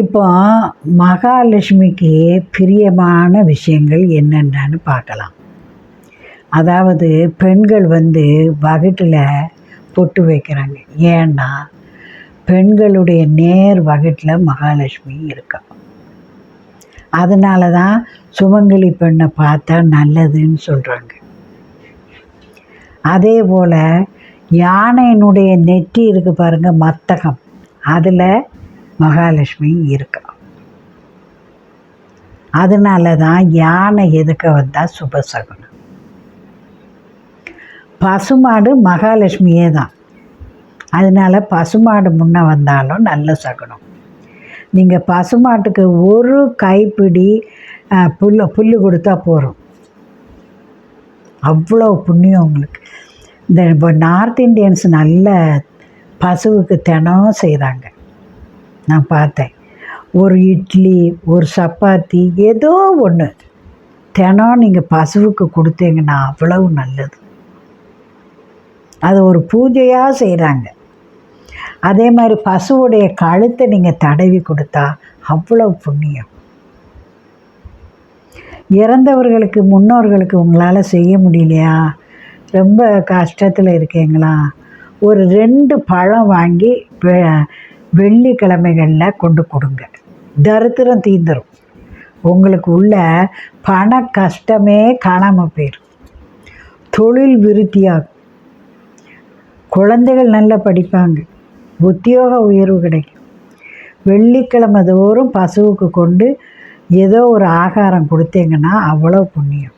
இப்போ மகாலட்சுமிக்கு பிரியமான விஷயங்கள் என்னென்னு பார்க்கலாம். அதாவது பெண்கள் வந்து வகுட்டில் பொட்டு வைக்கிறாங்க. ஏன்னா பெண்களுடைய நேர் வகுட்டில் மகாலட்சுமி இருக்கா. அதனால தான் சுமங்கலி பெண்ணை பார்த்தா நல்லதுன்னு சொல்கிறாங்க அதே போல் யானையினுடைய நெற்றி இருக்குது பாருங்கள் மத்தகம். அதில் மகாலட்சுமி இருக்கா? அதனால தான் யானை எதுக்க வந்தால் சுபசகுனம்? பசுமாடு மகாலட்சுமியே தான் அதனால பசுமாடு முன்ன வந்தாலும் நல்ல சகுனம். நீங்கள் பசுமாட்டுக்கு ஒரு கைப்பிடி புல் புல் புல்லு கொடுத்தா போதும். அவ்வளோ புண்ணியம் உங்களுக்கு. இந்த இப்போ நார்த் இந்தியன்ஸ் நல்ல பசுவுக்கு தினம் செய்கிறாங்க நான் பார்த்தேன். ஒரு இட்லி ஒரு சப்பாத்தி ஏதோ ஒன்று தினம் நீங்கள் பசுவுக்கு கொடுத்தீங்கன்னா அவ்வளவு நல்லது. அது ஒரு பூஜையாக செய்கிறாங்க அதே மாதிரி பசுவுடைய கழுத்தை நீங்கள் தடவி கொடுத்தா அவ்வளவு புண்ணியம். இறந்தவர்களுக்கு முன்னோர்களுக்கு உங்களால் செய்ய முடியலையா? ரொம்ப கஷ்டத்தில் இருக்கீங்களா? ஒரு ரெண்டு பழம் வாங்கி வெள்ளிக்கிழமைகளில் கொண்டு கொடுங்க. தரித்திரம் தீந்துடும் உங்களுக்கு உள்ள பண கஷ்டமே காணாமல் போயிடும் தொழில் விருத்தியாகும். குழந்தைகள் நல்லா படிப்பாங்க. உத்தியோக உயர்வு கிடைக்கும். வெள்ளிக்கிழமை தோறும் பசுவுக்கு கொண்டு ஏதோ ஒரு ஆகாரம் கொடுத்தீங்கன்னா அவ்வளோ புண்ணியம்.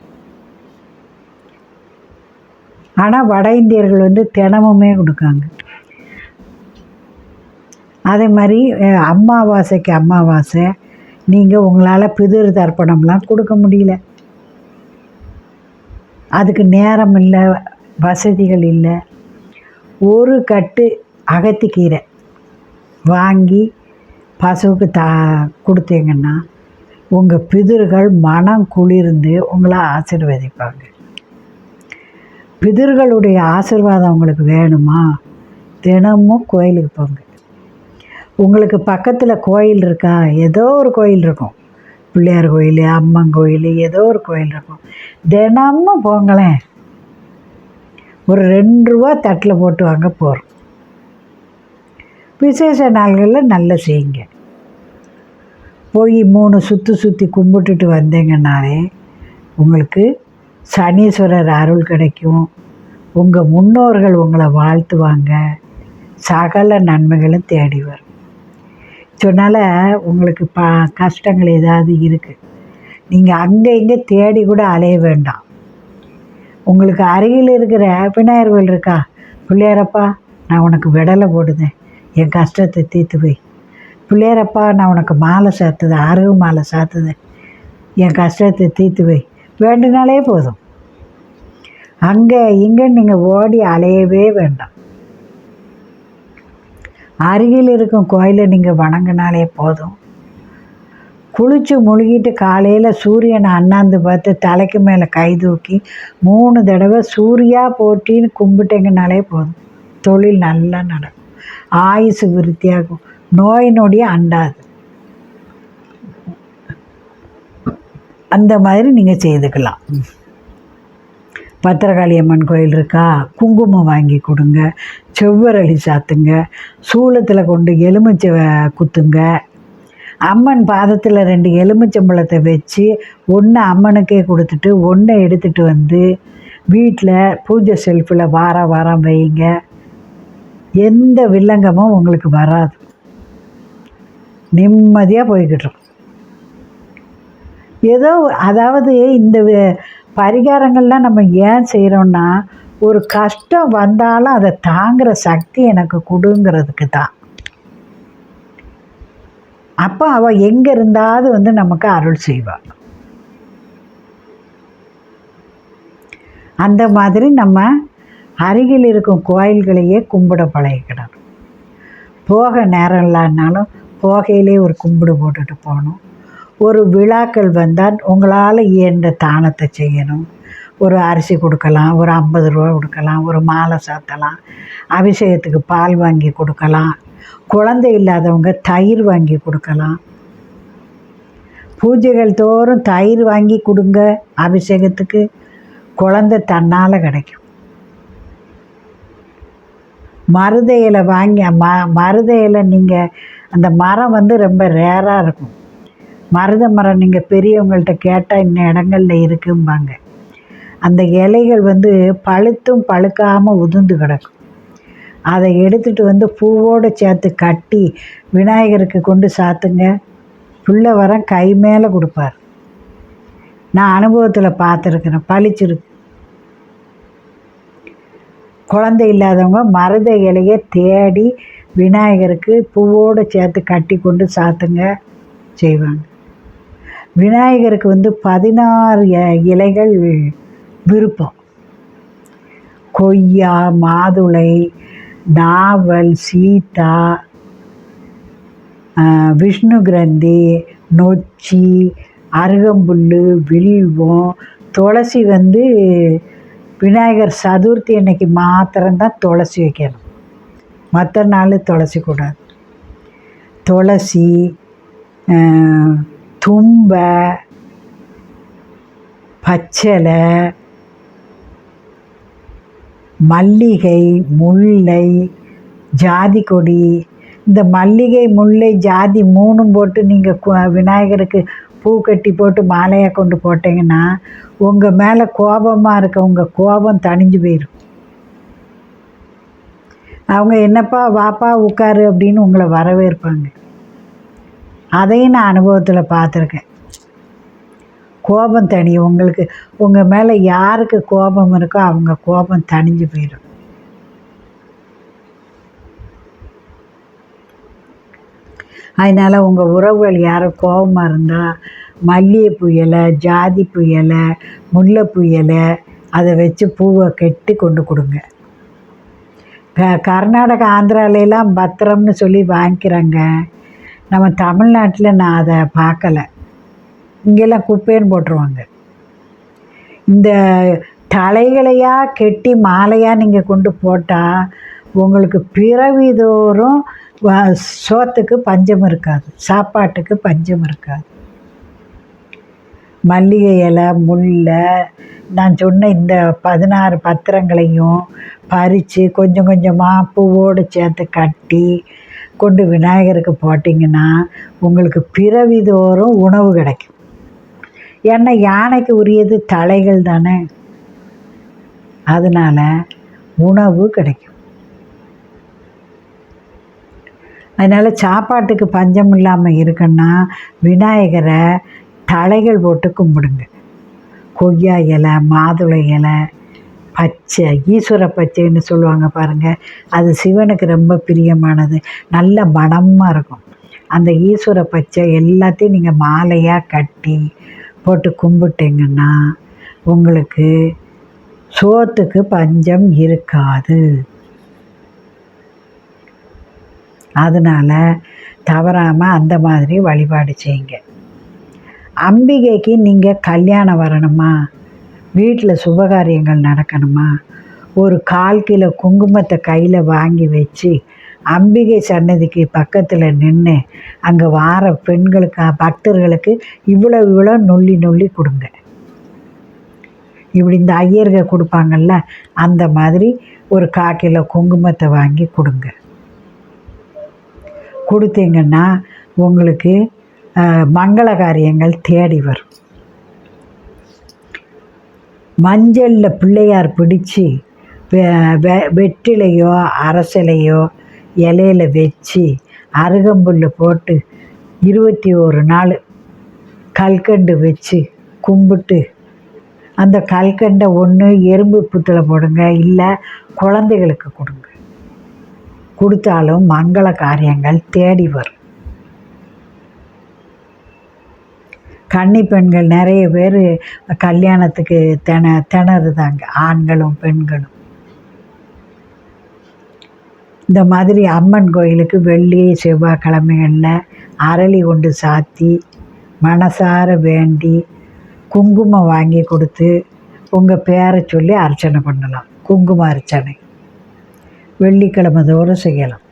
ஆனால் வட இந்தியர்கள் வந்து தினமுமே கொடுக்காங்க. அதே மாதிரி அம்மாவாசைக்கு அமாவாசைக்கு அமாவாசை நீங்கள் உங்களால் பிதிர் தர்ப்பணம்லாம் கொடுக்க முடியல. அதுக்கு நேரம் இல்லை வசதிகள் இல்லை. ஒரு கட்டு அகத்திக்கீரை வாங்கி பசுவுக்கு தா கொடுத்தீங்கன்னா உங்கள் பிதிர்கள் மனம் குளிர்ந்து உங்களை ஆசீர்வதிப்பாங்க. பிதிர்களுடைய ஆசிர்வாதம் உங்களுக்கு வேணுமா? தினமும் கோயிலுக்கு போங்க. உங்களுக்கு பக்கத்தில் கோயில் இருக்கா? ஏதோ ஒரு கோயில் இருக்கும். பிள்ளையார் கோயில் அம்மன் கோயில் ஏதோ ஒரு கோயில் இருக்கும். தினமும் போங்களேன். ஒரு ரெண்டு ரூபா தட்டில் போட்டு வாங்க போகிறோம் விசேஷ நாள்களில் நல்லா செய்யுங்க. போய் மூணு சுற்றி சுற்றி கும்பிட்டுட்டு வந்தீங்கன்னாலே உங்களுக்கு சனீஸ்வரர் அருள் கிடைக்கும். உங்கள் முன்னோர்கள் உங்களை வாழ்த்துவாங்க. சகல நன்மைகளும் தேடி வரும். சொன்னால் உங்களுக்கு ப கஷ்டங்கள் ஏதாவது இருக்குது நீங்கள் அங்கே இங்கே தேடி கூட அலைய வேண்டாம். உங்களுக்கு அருகில் இருக்கிற விநாயகர் கோயில் இருக்கா? பிள்ளையாரப்பா நான் உனக்கு விடலை போடுதேன் என் கஷ்டத்தை தீர்த்து போய் பிள்ளையாரப்பா நான் உனக்கு மாலை சாத்துது அருகு மாலை சாத்துது என் கஷ்டத்தை தீர்த்து போய் வேண்டுனாலே போதும். அங்கே இங்கே நீங்கள் ஓடி அலையவே வேண்டாம். அருகில் இருக்கும் கோயிலை நீங்கள் வணங்கினாலே போதும். குளிச்சு முழுகிட்டு காலையில் சூரியனை அண்ணாந்து பார்த்து தலைக்கு மேலே கை தூக்கி மூணு தடவை சூர்யா போட்டின்னு கும்பிட்டீங்கனாலே போதும். தொழில் நல்லா நடக்கும். ஆயுசு விருத்தியாகும். நோய் நொடியே அண்டாது. அந்த மாதிரி நீங்கள் செய்துக்கலாம். பத்திரகாளி அம்மன் கோயில் இருக்கா? குங்குமம் வாங்கி கொடுங்க. செவ்வரளி சாத்துங்க. சூளத்தில் கொண்டு எலுமிச்சை குத்துங்க. அம்மன் பாதத்தில் ரெண்டு எலுமிச்சம்பழத்தை வச்சு ஒன்று அம்மனுக்கே கொடுத்துட்டு ஒன்றை எடுத்துகிட்டு வந்து வீட்டில் பூஜை செல்ஃபில் வாரம் வாரம் வைங்க. எந்த வில்லங்கமும் உங்களுக்கு வராது. நிம்மதியாக போய்கிட்டோம் ஏதோ அதாவது இந்த பரிகாரங்கள்லாம் நம்ம ஏன் செய்கிறோன்னா ஒரு கஷ்டம் வந்தாலும் அதை தாங்குகிற சக்தி எனக்கு கொடுங்கிறதுக்கு தான். அப்போ அவள் எங்கே இருந்தாவது வந்து நமக்கு அருள் செய்வாள் அந்த மாதிரி நம்ம அருகில் இருக்கும் கோயில்களையே கும்பிட பழகிக்கிடணும் போக நேரம் இல்லைன்னாலும் போகையிலே ஒரு கும்பிடு போட்டுட்டு போகணும். ஒரு விழாக்கள் வந்தால் உங்களால் இயன்ற தானத்தை செய்யணும். ஒரு அரிசி கொடுக்கலாம் ஒரு ஐம்பது ரூபா கொடுக்கலாம் ஒரு மாலை சாத்தலாம் அபிஷேகத்துக்கு பால் வாங்கி கொடுக்கலாம் குழந்தை இல்லாதவங்க தயிர் வாங்கி கொடுக்கலாம். பூஜைகள் தோறும் தயிர் வாங்கி கொடுங்க அபிஷேகத்துக்கு. குழந்தை தன்னால் கிடைக்கும். மருதையில் வாங்கி ம மருதையில் நீங்கள் அந்த மரம் வந்து ரொம்ப ரேராக இருக்கும். மருத மரம் நீங்கள் பெரியவங்கள்ட்ட கேட்டால் இன்ன இடங்கள்ல இருக்கும்பாங்க. அந்த இலைகள் வந்து பழுத்தும் பழுக்காமல் உதிர்ந்து கிடக்கும். அதை எடுத்துகிட்டு வந்து பூவோடு சேர்த்து கட்டி விநாயகருக்கு கொண்டு சாத்துங்க. புள்ள வரம் கை மேலே கொடுப்பார். நான் அனுபவத்தில் பார்த்துருக்குறேன் பளிச்சிருக்கு. குழந்தை இல்லாதவங்க மருத இலையை தேடி விநாயகருக்கு பூவோடு சேர்த்து கட்டி கொண்டு சாத்துங்க செய்வாங்க. விநாயகருக்கு வந்து பதினாறு இலைகள் விருப்பம். கொய்யா மாதுளை நாவல் சீதா விஷ்ணு கிரந்தி நொச்சி அருகம்புல் வில்வம் துளசி வந்து விநாயகர் சதுர்த்தி அன்னைக்கு மாத்திரம்தான் துளசி வைக்கணும். மற்ற நாள் துளசி கூடாது. துளசி தும்பை பச்சலை மல்லிகை முல்லை ஜாதி கொடி. இந்த மல்லிகை முல்லை ஜாதி மூணும் போட்டு நீங்கள் விநாயகருக்கு பூ கட்டி போட்டு மாலையாக கொண்டு போட்டிங்கன்னா உங்கள் மேலே கோபமாக இருக்க உங்கள் கோபம் தணிஞ்சு போயிடும் அவங்க என்னப்பா வாப்பா உட்காரு அப்படின்னு உங்களை வரவேற்பாங்க. அதையும் நான் அனுபவத்தில் பார்த்துருக்கேன். கோபம் தனி. உங்களுக்கு உங்கள் மேலே யாருக்கு கோபம் இருக்கோ அவங்க கோபம் தணிஞ்சு போயிடும். அதனால் உங்கள் உறவுகள் யாரும் கோபமாக இருந்தால் மல்லிகைப்பூ இலை ஜாதிப்பூ இலை முல்லைப்பூ இலை அதை வச்சு பூவை கெட்டி கொண்டு கொடுங்க. க கர்நாடகா ஆந்திராலெலாம் பத்திரம்னு சொல்லி வாங்கிக்கிறாங்க. நம்ம தமிழ்நாட்டில் நான் அதை பார்க்கல. இங்கெல்லாம் குப்பைன்னு போட்டுருவாங்க. இந்த தலைகளையாக கெட்டி மாலையாக நீங்கள் கொண்டு போட்டால் உங்களுக்கு பிறவி தோறும் வ- சோத்துக்கு பஞ்சம் இருக்காது. சாப்பாட்டுக்கு பஞ்சம் இருக்காது. மல்லிகை இலை முல்லை நான் சொன்ன இந்த பதினாறு பத்திரங்களையும் பறித்து கொஞ்சம் கொஞ்சமாக பூவோடு சேர்த்து கட்டி கொண்டு விநாயகருக்கு போட்டிங்கன்னா உங்களுக்கு பிறவி தோறும் உணவு கிடைக்கும். ஏன்னா யானைக்கு உரியது தலைகள் தானே. அதனால் உணவு கிடைக்கும். அதனால் சாப்பாட்டுக்கு பஞ்சம் இல்லாமல் இருக்குன்னா விநாயகரை தலைகள் போட்டு கும்பிடுங்க. கொய்யா இலை மாதுளை இலை பச்சை ஈஸ்வர பச்சைன்னு சொல்லுவாங்க பாருங்கள் அது சிவனுக்கு ரொம்ப பிரியமானது. நல்ல மனமாக இருக்கும். அந்த ஈஸ்வர பச்சை எல்லாத்தையும் நீங்கள் மாலையாக கட்டி போட்டு கும்பிட்டீங்கன்னா உங்களுக்கு சோத்துக்கு பஞ்சம் இருக்காது. அதனால் தவறாமல் அந்த மாதிரி வழிபாடு செய்யுங்க. அம்பிகைக்கு நீங்கள் கல்யாணம் வரணுமா? வீட்டில் சுபகாரியங்கள் நடக்கணுமா? ஒரு கால் கிலோ குங்குமத்தை கையில் வாங்கி வச்சு அம்பிகை சன்னதிக்கு பக்கத்தில் நின்று அங்கே வார பெண்களுக்கு பக்தர்களுக்கு இவ்வளோ இவ்வளோ நொல்லி நொல்லி கொடுங்க. இப்படி இந்த ஐயர்கள் கொடுப்பாங்கல்ல அந்த மாதிரி ஒரு கால் கிலோ குங்குமத்தை வாங்கி கொடுங்க. கொடுத்தீங்கன்னா உங்களுக்கு மங்கள காரியங்கள் தேடி வரும். மஞ்சளில் பிள்ளையார் பிடிச்சி வெ- வெற்றிலையோ அரசலையோ இலையில வச்சு அருகம்புல் போட்டு இருபத்தி ஒரு நாள் கல்கண்டு வச்சு கும்பிட்டு அந்த கல்கண்டை ஒன்று எறும்பு புத்தில் போடுங்க இல்லை குழந்தைகளுக்கு கொடுங்க. கொடுத்தாலும் மங்கள காரியங்கள் தேடி வரும். கன்னி பெண்கள் நிறைய பேர் கல்யாணத்துக்கு திண திணறுதாங்க. ஆண்களும் பெண்களும். இந்த மாதிரி அம்மன் கோயிலுக்கு வெள்ளி செவ்வாய்க்கிழமைகளில் அரளி கொண்டு சாத்தி மனசார வேண்டி குங்குமம் வாங்கி கொடுத்து உங்கள் பேரை சொல்லி அர்ச்சனை பண்ணலாம். குங்கும அர்ச்சனை. வெள்ளிக்கிழமை தோறும் செய்யலாம்.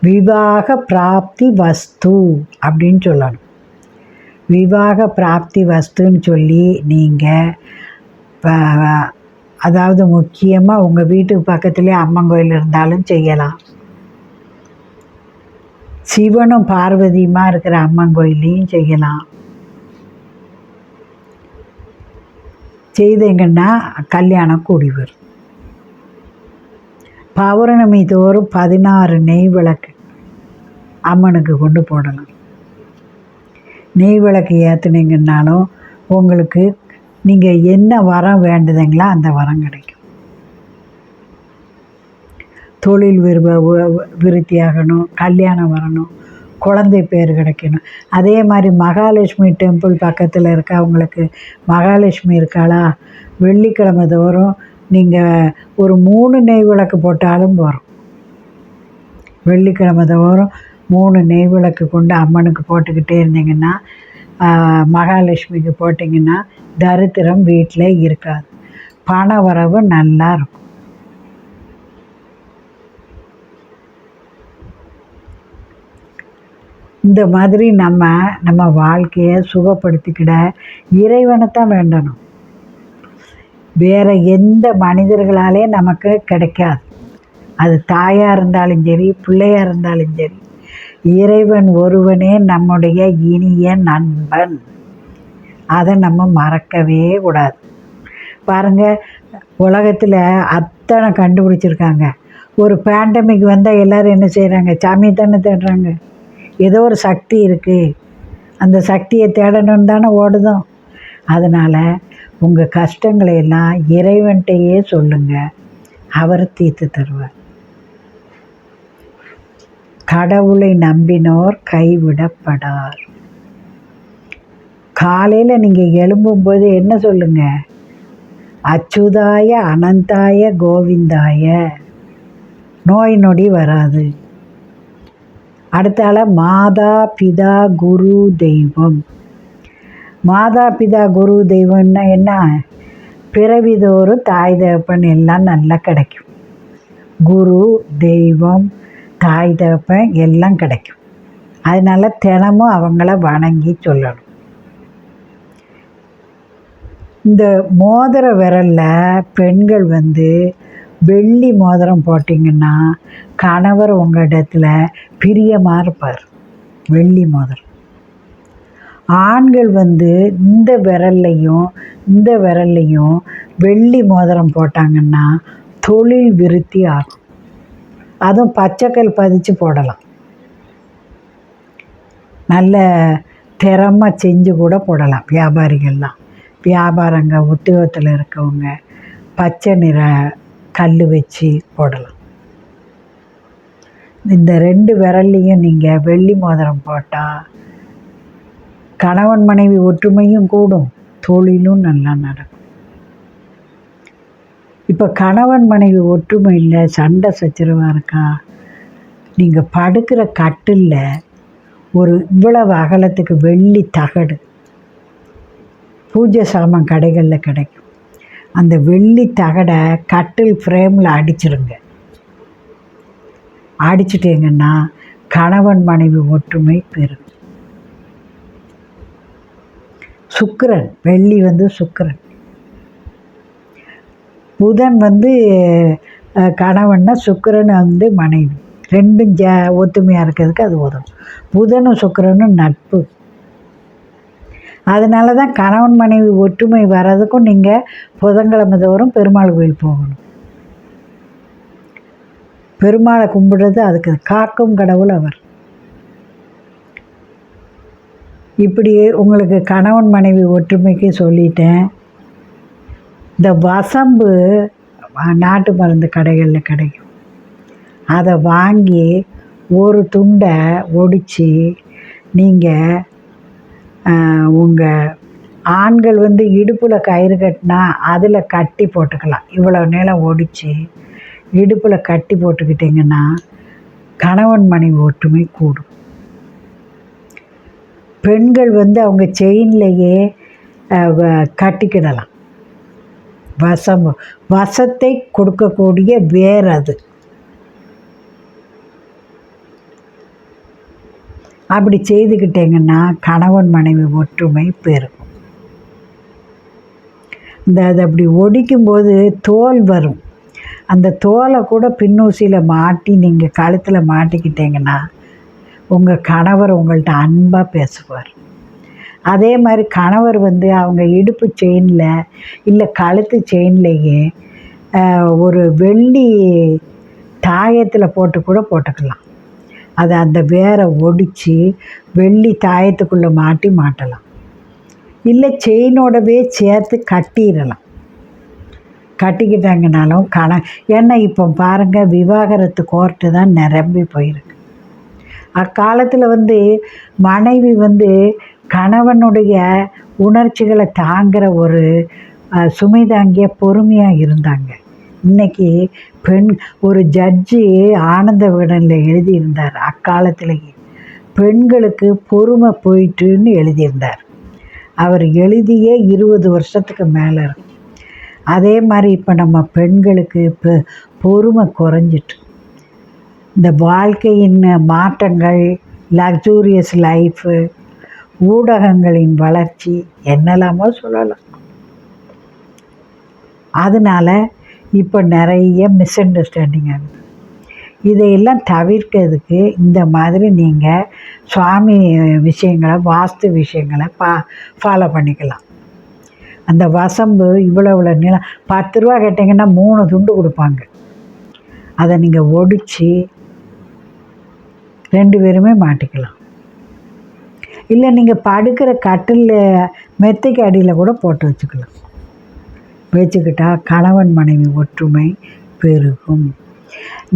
விவாக பிராப்தி வஸ்து அப்படின்னு சொல்லணும். விவாக பிராப்தி வஸ்துன்னு சொல்லி நீங்கள் அதாவது முக்கியமாக உங்கள் வீட்டுக்கு பக்கத்துலேயே அம்மன் கோயில் இருந்தாலும் செய்யலாம். சிவனும் பார்வதியுமா இருக்கிற அம்மன் கோயிலையும் செய்யலாம். செய்தீங்கன்னா கல்யாணம் கூடி வரும் பௌர்ணமி தோறும் பதினாறு நெய் விளக்கு அம்மனுக்கு கொண்டு போடலாம். நெய் விளக்கு ஏற்றுனீங்கன்னாலும் உங்களுக்கு நீங்கள் என்ன வரம் வேண்டுதுங்களோ அந்த வரம் கிடைக்கும். தொழில் விரும்ப விருத்தியாகணும் கல்யாணம் வரணும் குழந்தை பேர் கிடைக்கணும். அதே மாதிரி மகாலட்சுமி டெம்பிள் பக்கத்தில் இருக்கவங்களுக்கு மகாலட்சுமி இருக்காளா? வெள்ளிக்கிழமை தோறும் நீங்கள் ஒரு மூணு நெய் விளக்கு போட்டாலும் போகிறோம் வெள்ளிக்கிழமை தோறும் மூணு நெய் விளக்கு கொண்டு அம்மனுக்கு போட்டுக்கிட்டே இருந்தீங்கன்னா மகாலட்சுமிக்கு போட்டிங்கன்னா தரித்திரம் வீட்டில் இருக்காது. பண வரவு நல்லா இருக்கும். இந்த மாதிரி நம்ம நம்ம வாழ்க்கையை சுகப்படுத்திக்கிட இறைவனை தான் வேண்டணும். வேறு எந்த மனிதர்களாலே நமக்கு கிடைக்காது. அது தாயாக இருந்தாலும் சரி பிள்ளையாக இருந்தாலும் சரி இறைவன் ஒருவனே நம்முடைய இனிய நண்பன். அதை நம்ம மறக்கவே கூடாது. பாருங்கள் உலகத்தில் அத்தனை கண்டுபிடிச்சிருக்காங்க. ஒரு பேண்டமிக் வந்தால் எல்லோரும் என்ன செய்கிறாங்க சாமி தானே தேடுறாங்க. ஏதோ ஒரு சக்தி இருக்குது அந்த சக்தியை தேடணும்னு தானே ஓடுதும் அதனால் உங்கள் கஷ்டங்களை எல்லாம் இறைவன்கிட்டையே சொல்லுங்கள் அவர் தீர்த்து தருவார். கடவுளை நம்பினோர் கைவிடப்படார். காலையில் நீங்கள் எழும்பும்போது என்ன சொல்லுங்க? அச்சுதாய அனந்தாய கோவிந்தாய. நோய் நொடி வராது. அடுத்தால மாதா பிதா குரு தெய்வம். மாதா பிதா குரு தெய்வம்னா என்ன? பிறவிதோறும் தாய் தகப்பன் எல்லாம் நல்லா கிடைக்கும். குரு தெய்வம் தாய் தகப்பன் எல்லாம் கிடைக்கும். அதனால் தினமும் அவங்கள வணங்கி சொல்லணும். இந்த மோதிர விரலில் பெண்கள் வந்து வெள்ளி மோதிரம் போட்டிங்கன்னா கணவர் உங்கள் இடத்துல பிரியமாக இருப்பார். வெள்ளி மோதிரம். ஆண்கள் வந்து இந்த விரல்லையும் இந்த விரல்லையும் வெள்ளி மோதிரம் போட்டாங்கன்னா தொழில் விருத்தி ஆகும். அதுவும் பச்சைக்கல் பதிச்சு போடலாம். நல்ல திறமை செஞ்சு கூட போடலாம் வியாபாரிகள்லாம். வியாபாரங்க உத்தியோகத்தில் இருக்கவங்க பச்சை நிற கல் வச்சு போடலாம். இந்த ரெண்டு விரல்லையும் நீங்கள் வெள்ளி மோதிரம் போட்டால் கணவன் மனைவி ஒற்றுமையும் கூடும் தொழிலும் நல்லா நடக்கும். இப்போ கணவன் மனைவி ஒற்றுமை இல்லை சண்டை சச்சரவாக இருக்கா? நீங்கள் படுக்கிற கட்டில் ஒரு இவ்வளவு அகலத்துக்கு வெள்ளி தகடு பூஜை சாமான் கடைகளில் கிடைக்கும். அந்த வெள்ளி தகடை கட்டில் ஃப்ரேமில் அடிச்சிருங்க. அடிச்சிட்டிங்கன்னா கணவன் மனைவி ஒற்றுமை பெறும் சுக்கரன் வெள்ளி வந்து சுக்கரன். புதன் வந்து கணவன்னா சுக்கரன் வந்து மனைவி. ரெண்டும் ஜ ஒத்துமையாக இருக்கிறதுக்கு அது உதவும். புதனும் சுக்கரனும் நட்பு. அதனால தான் கணவன் மனைவி ஒற்றுமை வர்றதுக்கும் நீங்கள் புதன்கிழமை தோறும் பெருமாள் கோயில் போகணும். பெருமாளை கும்பிடுறது அதுக்கு காக்கும் கடவுள் அவர். இப்படி உங்களுக்கு கணவன் மனைவி ஒற்றுமைக்கு சொல்லிட்டேன். இந்த வசம்பு நாட்டு மருந்து கடைகளில் கிடைக்கும். அதை வாங்கி ஒரு துண்டை ஒடித்து நீங்கள் உங்கள் ஆண்கள் வந்து இடுப்பில் கயிறு கட்டினா அதில் கட்டி போட்டுக்கலாம். இவ்வளோ நேரம் ஒடித்து இடுப்பில் கட்டி போட்டுக்கிட்டிங்கன்னா கணவன் மனைவி ஒற்றுமை கூடும். பெண்கள் வந்து அவங்க செயின்லேயே கட்டிக்கிடலாம். வசம். வசத்தை கொடுக்கக்கூடிய வேர் அது. அப்படி செய்துக்கிட்டீங்கன்னா கணவன் மனைவி ஒற்றுமை பெறும் இந்த அது அப்படி ஒடிக்கும்போது தோல் வரும். அந்த தோலை கூட பின்னூசியில் மாட்டி நீங்கள் கழுத்தில் மாட்டிக்கிட்டீங்கன்னா உங்கள் கணவர் உங்கள்கிட்ட அன்பாக பேசுவார். அதே மாதிரி கணவர் வந்து அவங்க இடுப்பு செயினில் இல்லை கழுத்து செயின்லேயே ஒரு வெள்ளி தாயத்தில் போட்டு கூட போட்டுக்கலாம். அதை அந்த வேரை ஒடித்து வெள்ளி தாயத்துக்குள்ளே மாட்டி மாட்டலாம். இல்லை செயினோடவே சேர்த்து கட்டிடலாம். கட்டிக்கிட்டாங்கனாலும் கண ஏன்னா இப்போ பாருங்கள் விவாகரத்து கோர்ட்டு தான் நிரம்பி போயிருக்கு. அக்காலத்தில் வந்து மனைவி வந்து கணவனுடைய உணர்ச்சிகளை தாங்குகிற ஒரு சுமை தாங்கிய பொறுமையாக இருந்தாங்க. இன்றைக்கி பெண் ஒரு ஜட்ஜி ஆனந்த விடனில் எழுதியிருந்தார் அக்காலத்திலேயே. பெண்களுக்கு பொறுமை போயிட்டுன்னு எழுதியிருந்தார். அவர் எழுதியே இருபது வருஷத்துக்கு மேலே இருக்கும் அதே மாதிரி இப்போ நம்ம பெண்களுக்கு இப்போ பொறுமை குறைஞ்சிட்டு. இந்த வாழ்க்கையின் மாற்றங்கள் லக்ஸூரியஸ் லைஃபு ஊடகங்களின் வளர்ச்சி என்னெல்லாமோ சொல்லலாம். அதனால் இப்போ நிறைய மிஸ் அண்டர்ஸ்டாண்டிங் ஆகுது. இதையெல்லாம் தவிர்க்கிறதுக்கு இந்த மாதிரி நீங்கள் சுவாமி விஷயங்களை வாஸ்து விஷயங்களை பா ஃபாலோ பண்ணிக்கலாம். அந்த வசம்பு இவ்வளோ இவ்வளோ நிலம் பத்து ரூபா கேட்டிங்கன்னா மூணு துண்டு கொடுப்பாங்க. அதை நீங்கள் ஒடிச்சு ரெண்டு பேருமே மாட்டிக்கலாம். இல்லை நீங்கள் படுக்கிற கட்டில் மெத்தைக்கு அடியில் கூட போட்டு வச்சுக்கலாம். வச்சுக்கிட்டா கணவன் மனைவி ஒற்றுமை பெருகும்.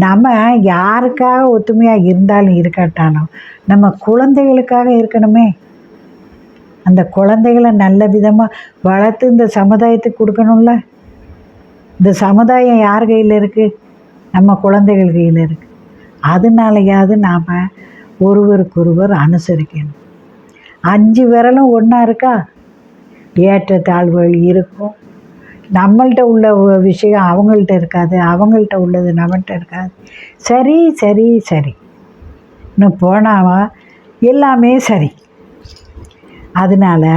நம்ம யாருக்காக ஒத்துமையாக இருந்தாலும் இருக்காட்டாலும் நம்ம குழந்தைகளுக்காக இருக்கணுமே. அந்த குழந்தைகளை நல்ல விதமாக வளர்த்து இந்த சமுதாயத்துக்கு கொடுக்கணும்ல. இந்த சமுதாயம் யார் கையில் இருக்குது நம்ம குழந்தைகள் கையில் இருக்குது அதனாலையாவது நாம் ஒருவருக்கொருவர் அனுசரிக்கணும். அஞ்சு விரலும் ஒன்றா இருக்கா? ஏற்ற தாழ்வுகள் இருக்கும். நம்மள்கிட்ட உள்ள விஷயம் அவங்கள்ட்ட இருக்காது. அவங்கள்ட்ட உள்ளது நம்மள்கிட்ட இருக்காது. சரி சரி சரி. இன்னும் போனாவா? எல்லாமே சரி. அதனால்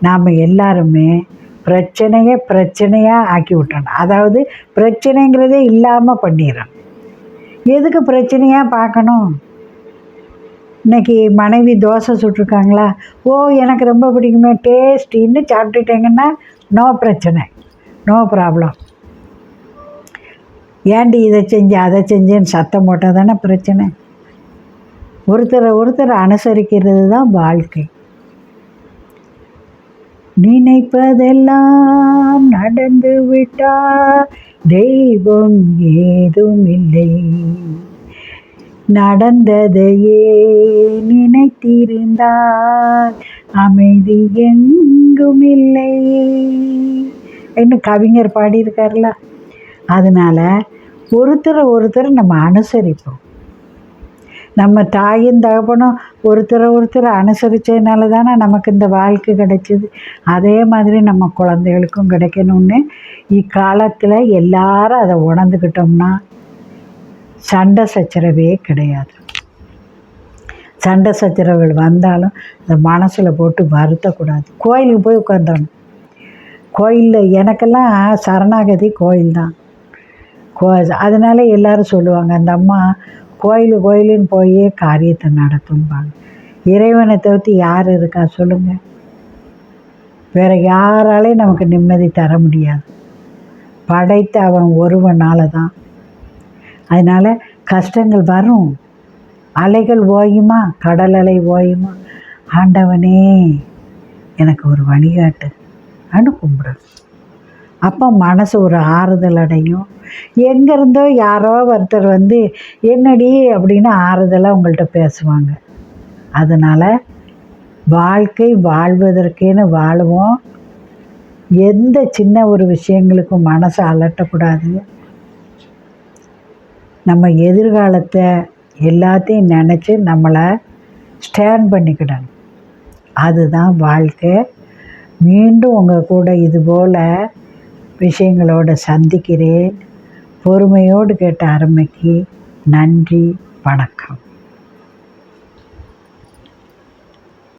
நாம் எல்லாருமே பிரச்சனையை பிரச்சனையாக ஆக்கி விட்டணும் அதாவது பிரச்சனைங்கிறதே இல்லாமல் பண்ணிடுறோம் எதுக்கு பிரச்சனையாக பார்க்கணும்? இன்றைக்கி மனைவி தோசை சுட்ருக்காங்களா ஓ எனக்கு ரொம்ப பிடிக்குமே டேஸ்டின்னு சாப்பிட்டுட்டேங்கன்னா நோ பிரச்சனை நோ ப்ராப்ளம். ஏண்டி இதை செஞ்சு அதை செஞ்சேன்னு சத்தம் போட்டால் தானே பிரச்சனை? ஒருத்தரை ஒருத்தர் அனுசரிக்கிறது தான் வாழ்க்கை. நினைப்பதெல்லாம் நடந்து விட்டால் தெய்வம் ஏதும் இல்லை. நடந்ததையே நினைத்திருந்தால் அமைதி எங்கும் இல்லை என்ன கவிஞர் பாடியிருக்கார்ல. அதனால் ஒருத்தரை ஒருத்தர் நம்ம அனுசரிப்போம். நம்ம தாயும் தகப்பனும் ஒருத்தரை ஒருத்தர் அனுசரித்ததுனால தானே நமக்கு இந்த வாழ்க்கை கிடைச்சிது. அதே மாதிரி நம்ம குழந்தைகளுக்கும் கிடைக்கணும்னு இக்காலத்தில் எல்லாரும் அதை உணர்ந்துக்கிட்டோம்னா சண்டை சச்சரவே கிடையாது. சண்டை சச்சரவுகள் வந்தாலும் இந்த மனசில் போட்டு வருத்தக்கூடாது. கோயிலுக்கு போய் உட்காந்துடணும் கோயிலில் எனக்கெல்லாம் சரணாகதி கோயில் தான். கோ அதனால எல்லோரும் சொல்லுவாங்க அந்த அம்மா கோயில் கோயிலுன்னு போய் காரியத்தை நடத்தும்பாங்க. இறைவனை தவிர்த்து யார் இருக்கா சொல்லுங்கள் வேறு யாராலையும் நமக்கு நிம்மதி தர முடியாது. படைத்த அவன் ஒருவனால தான். அதனால் கஷ்டங்கள் வரும். அலைகள் ஓயுமா? கடல் அலை ஓயுமா? ஆண்டவனே எனக்கு ஒரு வழிகாட்டு. அனு கும்பிடும் அப்போ மனசு ஒரு ஆறுதல் அடையும். எங்கேருந்தோ யாரோ ஒருத்தர் வந்து என்னடி? அப்படின்னு ஆறுதலாக உங்கள்கிட்ட பேசுவாங்க. அதனால் வாழ்க்கை வாழ்வதற்கேன்னு வாழுவோம். எந்த சின்ன ஒரு விஷயங்களுக்கும் மனசை அலட்டக்கூடாது. நம்ம எதிர்காலத்தை எல்லாத்தையும் நினச்சி நம்மளை ஸ்டேண்ட் பண்ணிக்கிடணும். அதுதான் வாழ்க்கை. மீண்டும் உங்கள் கூட இதுபோல் விஷயங்களோடு சந்திக்கிறேன். பொறுமையோடு கேட்ட அருமைக்கு நன்றி வணக்கம்.